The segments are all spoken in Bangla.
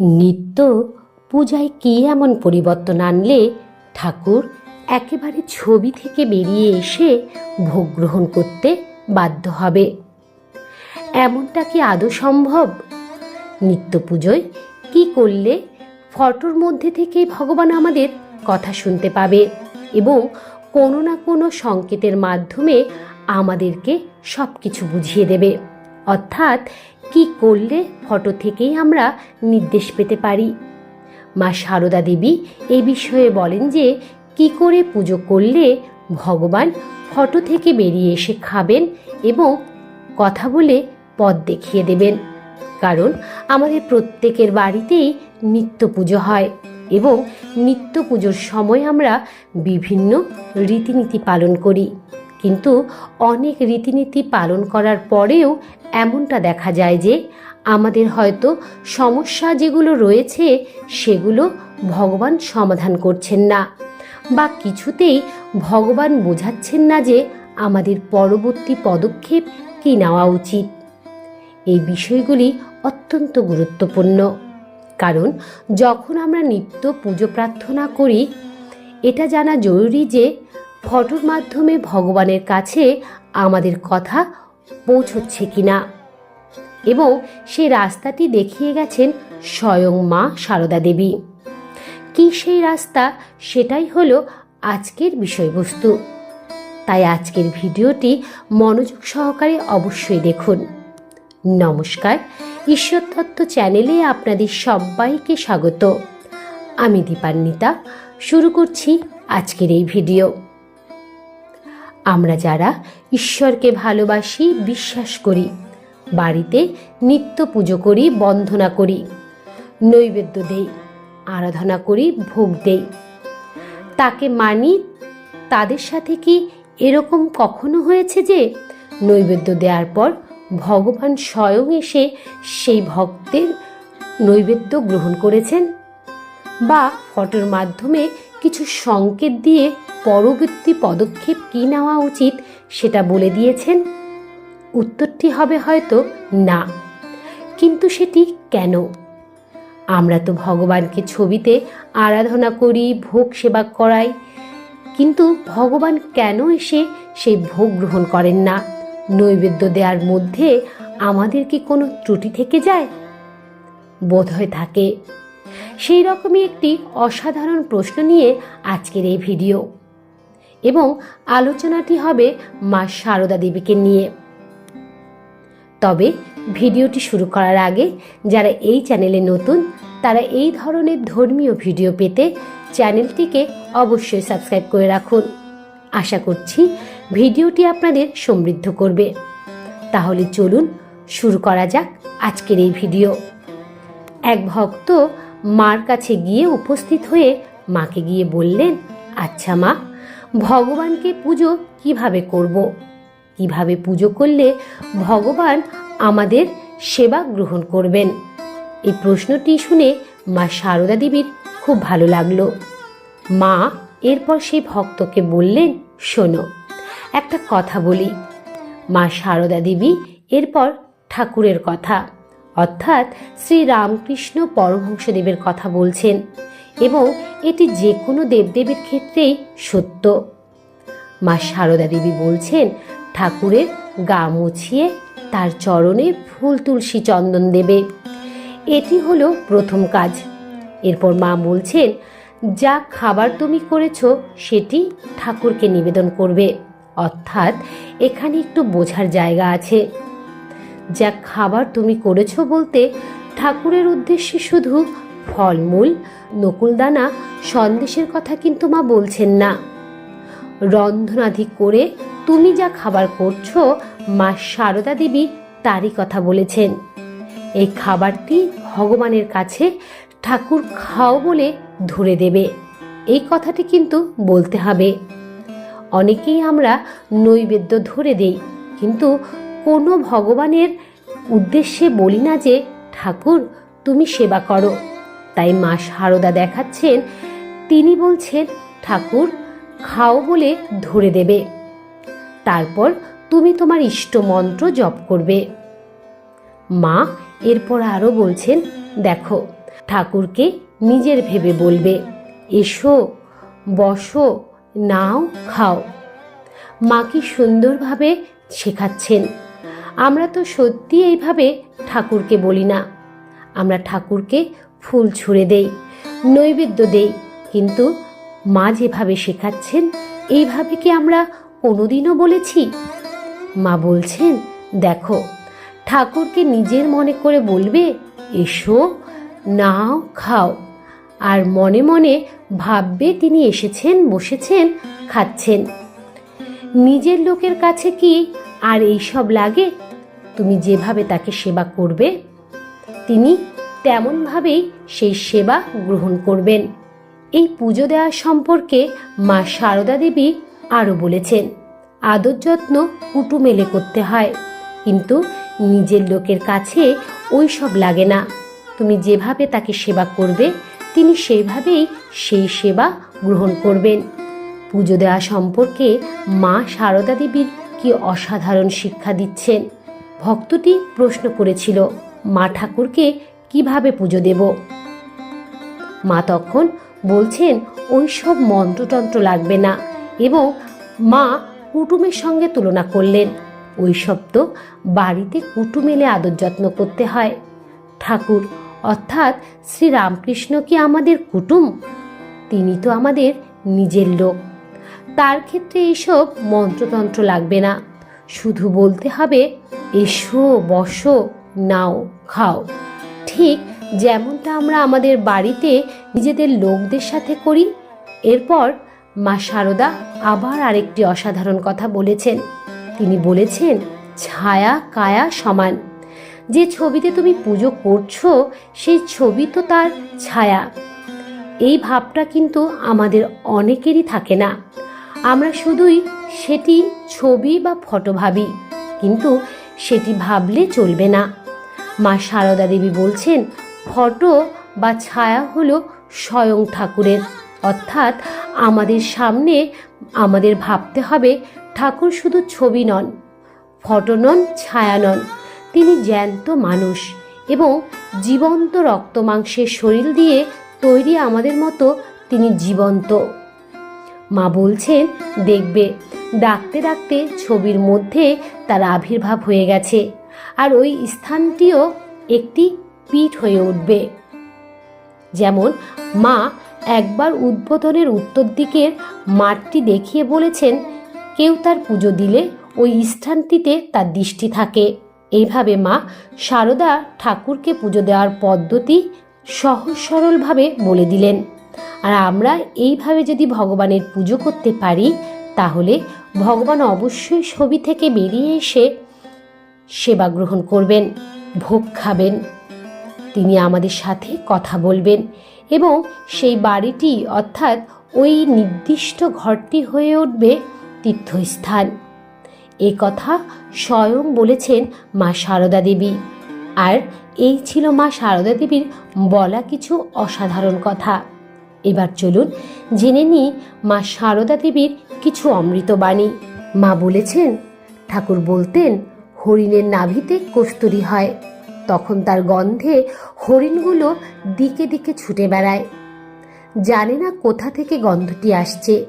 নিত্য পূজায় কি এমন পরিবর্তন আনলে ঠাকুর একেবারে ছবি থেকে বেরিয়ে এসে ভোগ গ্রহণ করতে বাধ্য হবে? এমনটা কি আদৌ সম্ভব? নিত্য পুজোয় কি করলে ফটোর মধ্যে থেকে ভগবান আমাদের কথা শুনতে পাবে এবং কোনো না কোনো সংকেতের মাধ্যমে আমাদেরকে সব কিছু বুঝিয়ে দেবে? অর্থাৎ কি করলে ফটো থেকেই আমরা নির্দেশ পেতে পারি? মা সারদা দেবী এ বিষয়ে বলেন যে, কি করে পুজো করলে ভগবান ফটো থেকে বেরিয়ে এসে খাবেন এবং কথা বলে পথ দেখিয়ে দেবেন? কারণ আমাদের প্রত্যেকের বাড়িতেই নিত্য পুজো হয় এবং নিত্য পুজোর সময় আমরা বিভিন্ন রীতিনীতি পালন করি। কিন্তু অনেক রীতিনীতি পালন করার পরেও এমনটা দেখা যায় যে আমাদের হয়তো সমস্যা যেগুলো রয়েছে সেগুলো ভগবান সমাধান করছেন না বা কিছুতেই ভগবান বোঝাচ্ছেন না যে আমাদের পরবর্তী পদক্ষেপ কী নেওয়া উচিত। এই বিষয়গুলি অত্যন্ত গুরুত্বপূর্ণ। কারণ যখন আমরা নিত্য পুজো প্রার্থনা করি, এটা জানা জরুরি যে ফটোর মাধ্যমে ভগবানের কাছে আমাদের কথা পৌঁছচ্ছে কিনা? এবং সে রাস্তাটি দেখিয়ে গেছেন স্বয়ং মা সারদা দেবী। কি সেই রাস্তা? সেটাই হলো আজকের বিষয়বস্তু। তাই আজকের ভিডিওটি মনোযোগ সহকারে অবশ্যই দেখুন। নমস্কার, ঈশ্বর তত্ত্ব চ্যানেলে আপনাদের সবাইকে স্বাগত। আমি দীপান্বিতা, শুরু করছি আজকের এই ভিডিও। আমরা যারা ঈশ্বরকে ভালোবাসি, বিশ্বাস করি। বাড়িতে নিত্য পুজো করি বন্ধনা করি। নৈবেদ্য দেই, আরাধনা করি, ভোগ দেই। তাকে মানি, তাদের সাথে কি এরকম কখনো হয়েছে যে, নৈবেদ্য দেওয়ার পর ভগবান স্বয়ং এসে সেই ভক্তের নৈবেদ্য গ্রহণ করেছেন? বা ফটোর মাধ্যমে কিছু সংকেত দিয়ে পরবর্তী পদক্ষেপ কী নেওয়া উচিত সেটা বলে দিয়েছেন। উত্তরটি হবে হয়তো না। কিন্তু সেটি কেন? আমরা তো ভগবানকে ছবিতে আরাধনা করি, ভোগ সেবা করাই। কিন্তু ভগবান কেন এসে সেই ভোগ গ্রহণ করেন না? নৈবেদ্য দেওয়ার মধ্যে আমাদের কি কোনো ত্রুটি থেকে যায়? বোধ হয়ে থাকে সেই রকমই একটি অসাধারণ প্রশ্ন নিয়ে আজকের এই ভিডিও। এবং আলোচনাটি হবে মা সারদা দেবীকে নিয়ে। তবে ভিডিওটি শুরু করার আগে যারা এই চ্যানেলে নতুন, তারা এই ধরনের ধর্মীয় ভিডিও পেতে চ্যানেলটিকে অবশ্যই সাবস্ক্রাইব করে রাখুন। আশা করছি ভিডিওটি আপনাদের সমৃদ্ধ করবে। তাহলে চলুন শুরু করা যাক আজকের এই ভিডিও। এক ভক্ত মার কাছে গিয়ে উপস্থিত হয়ে মাকে গিয়ে বললেন আচ্ছা মা, ভগবানকে পুজো কীভাবে করব? কীভাবে পুজো করলে ভগবান আমাদের সেবা গ্রহণ করবেন? এই প্রশ্নটি শুনে মা সারদা দেবীর খুব ভালো লাগল। মা এরপর সেই ভক্তকে বললেন, শোনো, একটা কথা বলি। মা সারদা দেবী এরপর ঠাকুরের কথা। অর্থাৎ শ্রী রামকৃষ্ণ পরমহংসদেবের কথা বলছেন এবং এটি যে কোনো দেবদেবীর ক্ষেত্রেই সত্য। মা সারদা দেবী বলছেন, ঠাকুরের গা মুছিয়ে তার চরণে ফুল তুলসী চন্দন দেবে। এটি হলো প্রথম কাজ। এরপর মা বলছেন, যা খাবার তুমি করেছ, সেটি ঠাকুরকে নিবেদন করবে। অর্থাৎ এখানে একটু বোঝার জায়গা আছে। যা খাবার তুমি করেছ বলতে ঠাকুরের উদ্দেশ্যে শুধু ফলমূল, নকুলদানা, সন্দেশের কথা কিন্তু মা বলছেন না। রন্ধনাদি করে তুমি যা খাবার করছ, মা সারদা দেবী তারই কথা বলেছেন। এই খাবারটি ভগবানের কাছে ঠাকুর খাও বলে ধরে দেবে। এই কথাটি কিন্তু বলতে হবে। অনেকেই আমরা নৈবেদ্য ধরে দেই, কিন্তু কোনো ভগবানের উদ্দেশ্যে বলি না যে, ঠাকুর, তুমি সেবা করো। তাই মা সারদা দেখাচ্ছেন, তিনি বলছেন, ঠাকুর, খাও বলে ধরে দেবে। তারপর তুমি তোমার ইষ্ট মন্ত্র জপ করবে। মা এরপর আরও বলছেন, দেখো, ঠাকুরকে নিজের ভেবে বলবে, এসো, বসো, নাও, খাও। মা কি সুন্দরভাবে শেখাচ্ছেন। আমরা তো সত্যি এইভাবে ঠাকুরকে বলি না। আমরা ঠাকুরকে ফুল ছুঁড়ে দেই, নৈবেদ্য দেই, কিন্তু মা যেভাবে শেখাচ্ছেন, এইভাবে কি আমরা কোনোদিনও বলেছি? মা বলছেন, দেখো, ঠাকুরকে নিজের মনে করে বলবে, এসো, নাও, খাও। আর মনে মনে ভাববে তিনি এসেছেন, বসেছেন, খাচ্ছেন। নিজের লোকের কাছে কি আর এইসব লাগে? তুমি যেভাবে তাকে সেবা করবে, তিনি তেমনভাবেই সেই সেবা গ্রহণ করবেন। এই পুজো দেওয়া সম্পর্কে মা সারদা দেবী আরও বলেছেন, আদর যত্ন কুটুমেলে করতে হয়, কিন্তু নিজের লোকের কাছে ওই সব লাগে না। তুমি যেভাবে তাকে সেবা করবে, তিনি সেইভাবেই সেই সেবা গ্রহণ করবেন। পুজো দেওয়া সম্পর্কে মা সারদা দেবীর কি অসাধারণ শিক্ষা দিচ্ছেন। ভক্তটি প্রশ্ন করেছিল, মা ঠাকুরকে কীভাবে পুজো দেব? মা তখন বলছেন, ওই সব মন্ত্রতন্ত্র লাগবে না। এবং মা কুটুমের সঙ্গে তুলনা করলেন, ওই সব তো বাড়িতে কুটুম এলে আদর যত্ন করতে হয়। ঠাকুর, অর্থাৎ শ্রী রামকৃষ্ণ কি আমাদের কুটুম? তিনি তো আমাদের নিজের লোক। তার ক্ষেত্রে এইসব মন্ত্রতন্ত্র লাগবে না। শুধু বলতে হবে এসো, বসো, নাও, খাও। ঠিক যেমনটা আমরা আমাদের বাড়িতে নিজেদের লোকদের সাথে করি, এরপর মা শারদা আবার আরেকটি অসাধারণ কথা বলেছেন। তিনি বলেছেন, ছায়া কায়া সমান। যে ছবিতে তুমি পুজো করছ, সেই ছবি তো তার ছায়া। এই ভাবটা কিন্তু আমাদের অনেকেরই থাকে না। আমরা শুধুই সেটি ছবি বা ফটো ভাবি। কিন্তু সেটি ভাবলে চলবে না। মা সারদা দেবী বলছেন, ফটো বা ছায়া হলো স্বয়ং ঠাকুরের। অর্থাৎ আমাদের সামনে আমাদের ভাবতে হবে ঠাকুর শুধু ছবি নন, ফটো নন, ছায়া নন। তিনি জ্যান্ত মানুষ এবং জীবন্ত রক্ত মাংসের শরীর দিয়ে তৈরি আমাদের মতো তিনি জীবন্ত। মা বলছেন, দেখবে ডাকতে ডাকতে ছবির মধ্যে তার আবির্ভাব হয়ে গেছে। আর ওই স্থানটিও একটি পীঠ হয়ে উঠবে। যেমন মা একবার উদ্বোধনের উত্তর দিকের মাঠটি দেখিয়ে বলেছেন, কেউ তার পুজো দিলে ওই স্থানটিতে তার দৃষ্টি থাকে। এইভাবে মা সারদা ঠাকুরকে পুজো দেওয়ার পদ্ধতি সহজ সরলভাবে বলে দিলেন। আর আমরা এইভাবে যদি ভগবানের পুজো করতে পারি তাহলে ভগবান অবশ্যই ছবি থেকে বেরিয়ে এসে সেবা গ্রহণ করবেন, ভোগ খাবেন। তিনি আমাদের সাথে কথা বলবেন এবং সেই বাড়িটি, অর্থাৎ ওই নির্দিষ্ট ঘরটি হয়ে উঠবে তীর্থস্থান। এ কথা স্বয়ং বলেছেন মা সারদা দেবী। আর এই ছিল মা সারদা দেবীর বলা কিছু অসাধারণ কথা। এবার চলুন জেনে নিই মা সারদা দেবীর কিছু অমৃতবাণী মা বলেছেন, ঠাকুর বলতেন, হরিণের নাভিতে কস্তুরি হয়। তখন তার গন্ধে হরিণগুলো দিকে দিকে ছুটে বেড়ায়। জানে না কোথা থেকে গন্ধটি আসছে।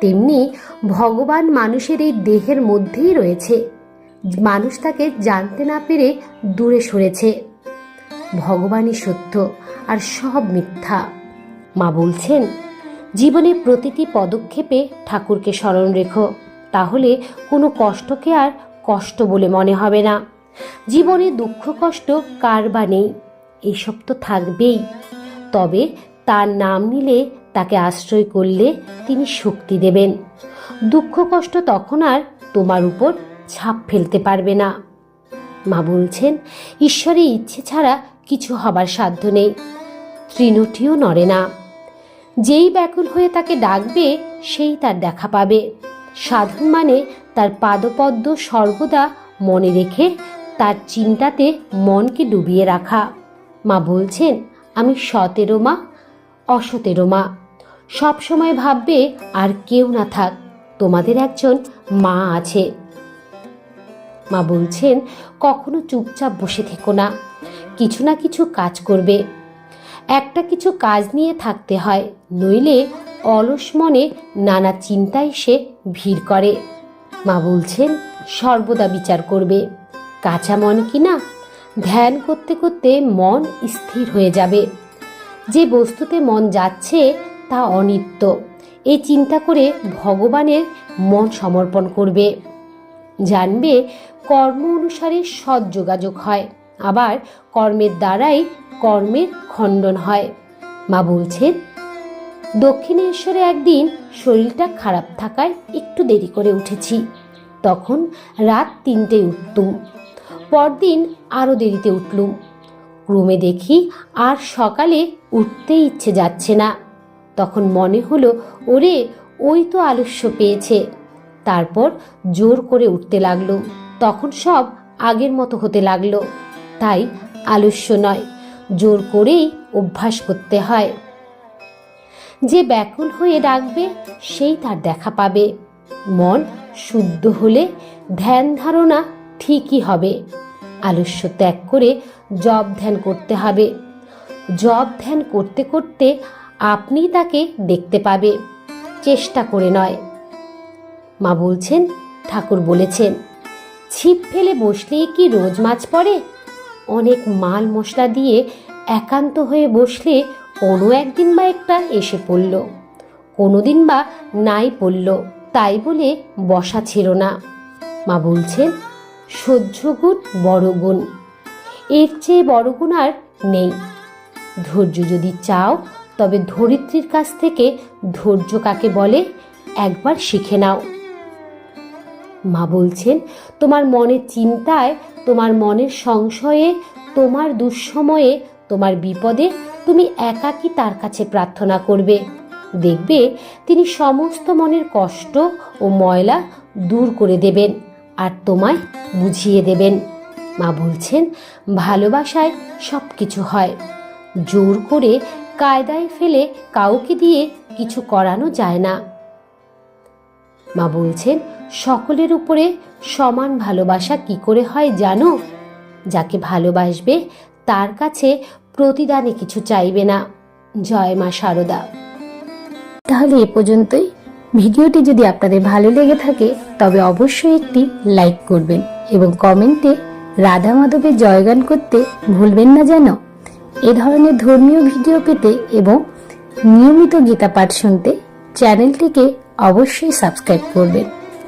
তেমনি ভগবান মানুষের এই দেহের মধ্যেই রয়েছে। মানুষ তাকে জানতে না পেরে দূরে সরেছে। ভগবানই সত্য আর সব মিথ্যা। মা বলছেন, জীবনে প্রতিটি পদক্ষেপে ঠাকুরকে স্মরণ রেখো, তাহলে কোনো কষ্টকে আর কষ্ট বলে মনে হবে না। জীবনে দুঃখ, কষ্ট কার বা নেই এইসব তো থাকবেই। তবে তার নাম নিলে তাকে আশ্রয় করলে তিনি শক্তি দেবেন। দুঃখ, কষ্ট তখন আর তোমার উপর ছাপ ফেলতে পারবে না। মা বলছেন, ঈশ্বরের ইচ্ছে ছাড়া কিছু হবার সাধ্য নেই। তৃণটিও নড়ে না। যেই ব্যাকুল হয়ে তাকে ডাকবে, সেই তার দেখা পাবে। সাধন মানে তার পাদপদ্ম সর্বদা মনে রেখে তার চিন্তাতে মনকে ডুবিয়ে রাখা। মা বলছেন, আমি সতেরো মা, অসতেরো মা। সবসময় ভাববে, আর কেউ না থাক, তোমাদের একজন মা আছে। মা বলছেন, কখনো চুপচাপ বসে থেকো না। কিছু না কিছু কাজ করবে। একটা কিছু কাজ নিয়ে থাকতে হয়, নইলে অলস মনে নানা চিন্তায় সে ভিড় করে। মা বলছেন, সর্বদা বিচার করবে। কাঁচা মন কি না? ধ্যান করতে করতে মন স্থির হয়ে যাবে। যে বস্তুতে মন যাচ্ছে, তা অনিত্য। এই চিন্তা করে ভগবানের মন সমর্পণ করবে। জানবে কর্ম অনুসারে সৎ যোগাযোগ হয়। আবার কর্মের দ্বারাই কর্মের খণ্ডন হয়। মা বলছেন দক্ষিণেশ্বরে একদিন শরীরটা খারাপ থাকায় একটু দেরি করে উঠেছি। তখন রাত তিনটে উঠতুম। পরদিন আরও দেরিতে উঠলুম। ক্রমে দেখি আর সকালে উঠতে ইচ্ছে যাচ্ছে না। তখন মনে হলো, ওরে, ওই তো আলস্য পেয়েছে। তারপর জোর করে উঠতে লাগল তখন সব আগের মতো হতে লাগল। তাই আলস্য নয়, জোর করেই অভ্যাস করতে হয়। যে ব্যাকুল হয়ে ডাকবে, সেই তার দেখা পাবে। মন শুদ্ধ হলে ধ্যান ধারণা ঠিকই হবে। আলস্য ত্যাগ করে জব ধ্যান করতে হবে। জব ধ্যান করতে করতে আপনি তাকে দেখতে পাবে। চেষ্টা করে নয়। মা বলছেন, ঠাকুর বলেছেন, ছিপ ফেলে বসলেই কি রোজ মাছ পড়ে? অনেক মাল মশলা দিয়ে একান্ত হয়ে বসলে কোনো একদিন বা একটা এসে পড়ল। কোনো দিন বা নাই পড়ল, তাই বলে বসা ছিল না। মা বলছেন, সহ্য গুণ বড় গুণ। এর চেয়ে বড় গুণ আর নেই। ধৈর্য যদি চাও, তবে ধরিত্রীর কাছ থেকে ধৈর্য কাকে বলে একবার শিখে নাও। মা বলছেন, তোমার মনের চিন্তায়, তোমার মনের সংশয়ে, তোমার দুঃসময়ে, তোমার বিপদে তুমি একাকী তার কাছে প্রার্থনা করবে। দেখবে তিনি সমস্ত মনের কষ্ট ও ময়লা দূর করে দেবেন আর তোমায় বুঝিয়ে দেবেন। মা বলছেন, ভালোবাসায় সব কিছু হয়। জোর করে কায়দায় ফেলে কাউকে দিয়ে কিছু করানো যায় না। মা বলছেন সকলের উপরে সমান ভালোবাসা কি করে হয় জানো? যাকে ভালোবাসবে, তার কাছে প্রতিদানে কিছু চাইবে না। জয় মা শারদা তাহলে এ পর্যন্তই। ভিডিওটি যদি আপনাদের ভালো লেগে থাকে, তবে অবশ্যই একটি লাইক করবেন এবং কমেন্টে রাধা মাধবের জয়গান করতে ভুলবেন না যেন। এ ধরনের ধর্মীয় ভিডিও পেতে এবং নিয়মিত গীতা পাঠ শুনতে চ্যানেলটিকে অবশ্যই সাবস্ক্রাইব করবেন।